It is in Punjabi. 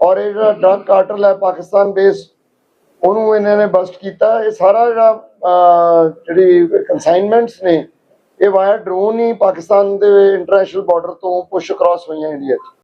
ਔਰ ਇਹ ਜਿਹੜਾ ਡਰਗ ਕਾਰਟਲ ਹੈ ਪਾਕਿਸਤਾਨ ਬੇਸ ਉਹਨੂੰ ਇਹਨਾਂ ਨੇ ਬਸਟ ਕੀਤਾ। ਇਹ ਸਾਰਾ ਜਿਹੜਾ ਅ, ਜਿਹੜੀ ਕਨਸਾਈਨਮੈਂਟਸ ਨੇ ਇਹ ਵਾਇਆ ਡਰੋਨ ਹੀ ਪਾਕਿਸਤਾਨ ਦੇ ਇੰਟਰਨੈਸ਼ਨਲ ਬਾਰਡਰ ਤੋਂ ਪੁਸ਼ ਅਕ੍ਰੋਸ ਹੋਈਆਂ ਇੰਡੀਆ 'ਚ।